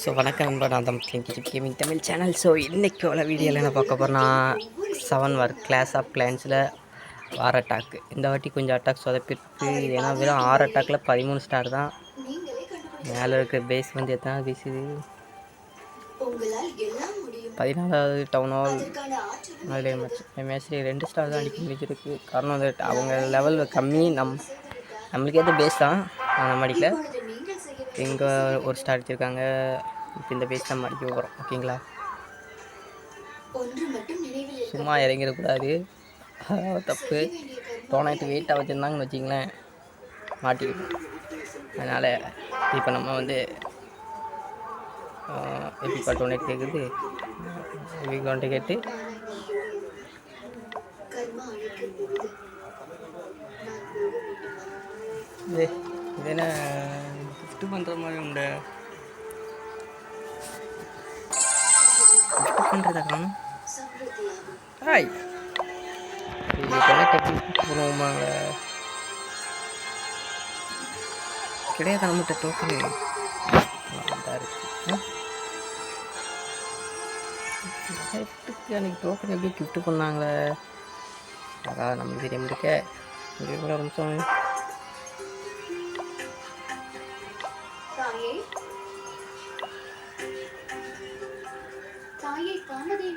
So வணக்கம் நண்பா நான் தான் கேமிங் தமிழ் சேனல் ஸோ இன்றைக்கி உள்ள வீடியோவில் என்ன பார்க்க போகிறேன்னா செவன் ஒர்க் கிளாஸ் ஆஃப் கிளான்ஸில் ஆறு அட்டாக் இந்த வாட்டி கொஞ்சம் அட்டாக் சொதப்பிருக்கு. ஏன்னா வெறும் ஆறு அட்டாக்கில் பதிமூணு ஸ்டார் தான். மேலே இருக்கிற பேஸ் வந்து எத்தனை பேசுது பதினாலாவது டவுன் ஹால் அதற்கான அதில் மேட்ச் மேட்ச்லேயே ரெண்டு ஸ்டார் தான் அடிக்க முடிஞ்சிருக்கு. காரணம் வந்து அவங்க லெவல் கம்மி. நம் நம்மளுக்கு ஏற்ற பேஸ் தான். நம்ம அடிக்கல. எங்கே ஒரு ஸ்டார் அடிச்சிருக்காங்க இப்போ இந்த பேஜ் நம்ம அடிக்க போகிறோம் ஓகேங்களா சும்மா இறங்கிடக்கூடாது. தப்பு. வேண்டிய வெயிட்டாக வச்சுருந்தாங்கன்னு வச்சிங்களேன் மாட்டிக்கிட்டோம் அதனால் இப்போ நம்ம வந்து எப்படிப்பா டோனேட் கேட்குது எப்படி டோனைட் கேட்டு? இது இது என்ன? கிஃப்ட் பண்ணுற மாதிரி உண்டு. கிஃப்ட் பண்ணுறதா காணும்? ஹாய். பண்ணுவோமாங்க கிடையாது நம்மகிட்ட டோக்கனு அன்னைக்கு டோக்கன் எப்படி கிஃப்ட் பண்ணாங்களே அதான் நம்மளுக்கு தெரியாம இருக்க இங்கே கூட நிமிஷம்.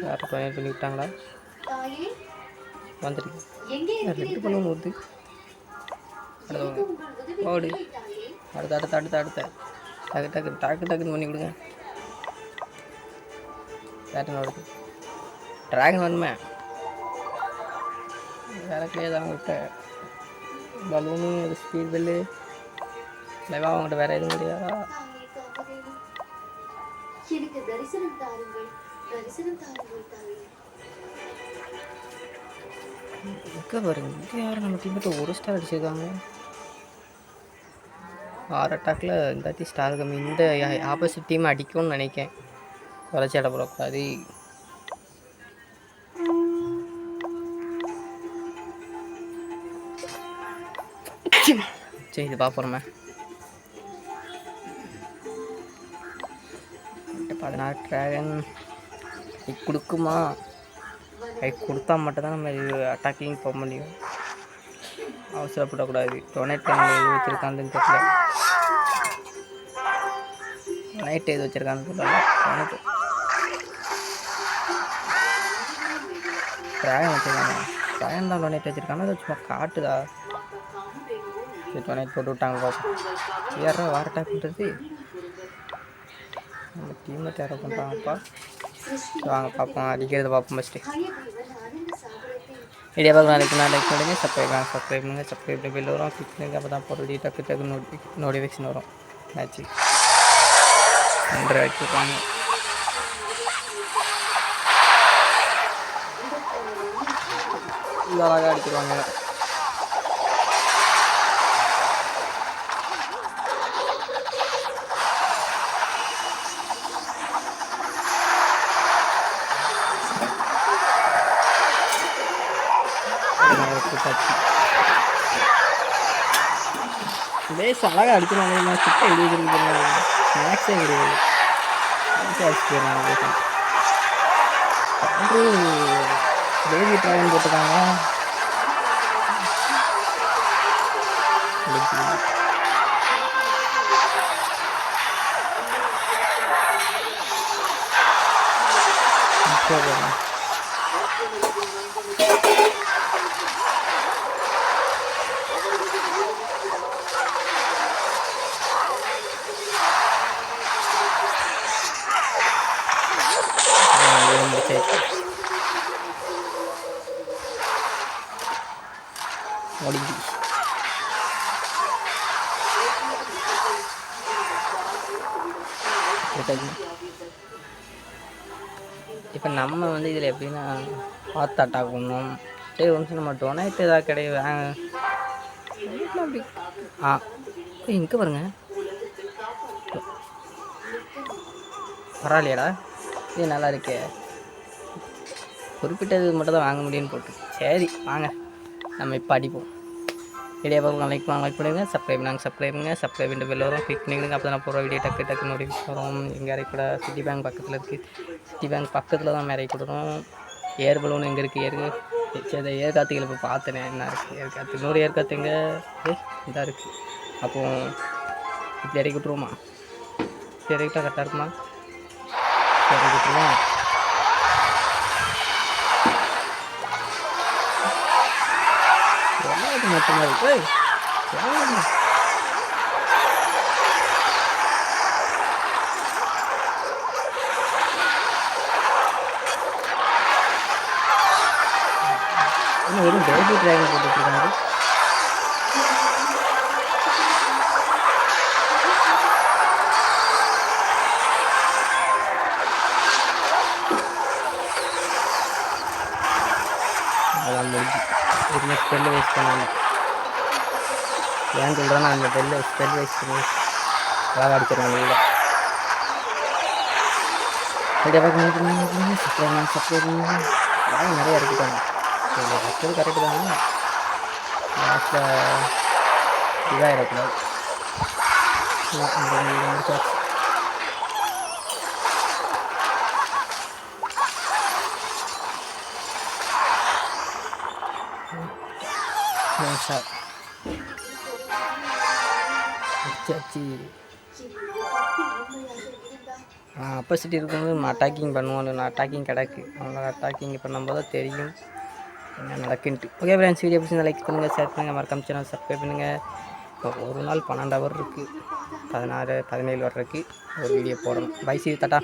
யாரும் டொனேட் பண்ணி விட்டாங்களா வந்துருக்கு ரெண்டு உதவி ஓடு. அடுத்த அடுத்த அடுத்த அடுத்த. டக்கு டக்கு டக்கு டக்குன்னு பண்ணி கொடுங்க. பேட்டன் ஓடுது ட்ராகன் வேணுமே வேற கிடையாது அவங்ககிட்ட பலூனு ஸ்பீட் பெல்லு லைவா அவங்ககிட்ட வேற எதுவும் கிடையாதா? எனக்கு தரிசனம் தாருங்கள் தரிசனம் தாருங்கள் தாயே. பாருங்க இங்கே யாரும் நம்ம டீம் ஒரு ஸ்டார் அடிச்சிருக்காங்க? ஆறு அட்டாக்கில் இந்தாட்டி ஸ்டார் கம்மி இந்த ஆப்போசிட் டீம் அடிக்கும்னு நினைக்கேன். குறைச்சி இடப்படக்கூடாது சரி இது பார்ப்போமே பதினாறு ட்ராகன் கொடுக்குமா? கை கொடுத்தா மட்டும்தான் நம்ம இது அட்டாக்கிங் போக முடியும். அவசரப்படக்கூடாது. டொனேட் பண்ணி எது வச்சுருக்கான்னு தெரியல. நைட் எது வச்சுருக்கான்னு தெரியல. டொனேட் ட்ராகன் வச்சுருக்காங்க. ட்ராகன் தான் டொனேட் வச்சுருக்காங்க. அது சும்மா காட்டுதா? சரி டொனேட் போட்டு விட்டாங்க பார்ப்போம் யாரா வார பண்ணுறது நம்ம டீமை தேவை பண்ணுறாங்கப்பா வாங்க பார்ப்போம் அடிக்கிறத பார்ப்போம் ஃபஸ்ட்டு வீடியோ பார்க்க நாளைக்கு நான் லைக் பண்ணுங்கள் சப்ஸ்கிரைப் பண்ணுங்க சப்ஸ்கிரைப் பண்ணுங்கள் சப்ஸ்கிரைப் பண்ணி பில் வரும் கிளிக் பண்ணுங்க அப்போ தான் போகிற டக்கு டக்கு நோட்டி நோட்டிஃபிகேஷன் வரும். மேட்ச்சு நன்றி வச்சுருப்பாங்க அழகாக அடிச்சிருவாங்க. பேஸ் அழகாக அடிக்கிறாங்க கிட்ட எழுதி வச்சிருக்கேன். மேக்ஸே கிடையாது. பேபி வேலை முடிச்சாச்சு முடிஞ்சு. இப்போ நம்ம வந்து இதில் எப்படின்னா பார்த்து அட்டாக் பண்ணோம். டே ஒரு நிமிஷம் நம்ம டொனேட் ஏதாவது கிடையாது அப்படி ஆ. இங்கே பாருங்க. பரவாயில்லையாடா. இது நல்லா இருக்கே. குறிப்பிட்டது மட்டும் தான் வாங்க முடியும்னு போட்டு. சரி வாங்க. நம்ம இப்போ அடிப்போம். வீடியோ பார்க்க லைக் பண்ண லைக் பண்ணுங்கள் சப்ஸ்கிரைப் நாங்கள் சப்ஸ்கிரைப் பண்ணுங்க சப்ஸ்கிரைப் பண்ணி பெல் வரும். கிளிக் பண்ணிடுங்க அப்போ தான் போகிற வீடியோ டக்கு டக்கு நோட்டிஃபிகேஷன் வரும். எங்கள் அறை கூட சிட்டி பேங்க் பக்கத்தில் இருக்குது சிட்டி பேங்க் பக்கத்தில் தான் மேரை கொடுக்கணும். ஏர் பலூன் எங்கே இருக்குது ஏர் சரி ஏர் காத்துகள் இப்போ பார்த்தனே என்ன இருக்குது ஏர் காற்று இன்னொரு ஏர் காற்று எங்கே? ஏ இதாக இருக்குது அப்போ இப்படி இறக்கி விட்ருவோமா இப்படி இறக்கிட்டா கரெக்டாக இருக்குமா? இறக்கி விட்ருவோம் விளையாட்டு மட்டுமா இருக்கு வெறும் பேபி டிரைவர் போட்டுருக்காரு அதான் முடிஞ்சு. எதுவுமே ஸ்பெல் வேஸ்ட் பண்ணல ஏன் சொல்கிறேன்னா அந்த பெல்லு ஸ்பெல் வைஸ் பண்ணி அழகாக அடிச்சிடலாம் இல்லை சப்ளை வேலை நிறைய இருக்குதாங்க இதில் வச்சது கரெக்டு தாங்க லாஸ்ட்டில் இதாகிடக்கூடாது முடிச்சாச்சு. சார். வச்சாச்சு. ஆப்போசிட் இருக்கும்போது நான் அட்டாக்கிங் பண்ணுவோம் நான் அட்டாக்கிங் கிடக்கு. அவங்க அட்டாக்கிங் பண்ணும்போது தெரியும் என்ன நடக்குன்ட்டு. ஓகே ஃப்ரெண்ட்ஸ் வீடியோ பிடிச்சி லைக் பண்ணுங்கள் ஷேர் பண்ணுங்கள் மறக்காம சேனல் சப்ஸ்கிரைப் பண்ணுங்கள் இப்போ ஒரு நாள் பன்னெண்டு ஹவர் இருக்குது பதினாறு பதினேழு வர இருக்குது ஒரு வீடியோ போடணும். By C Tata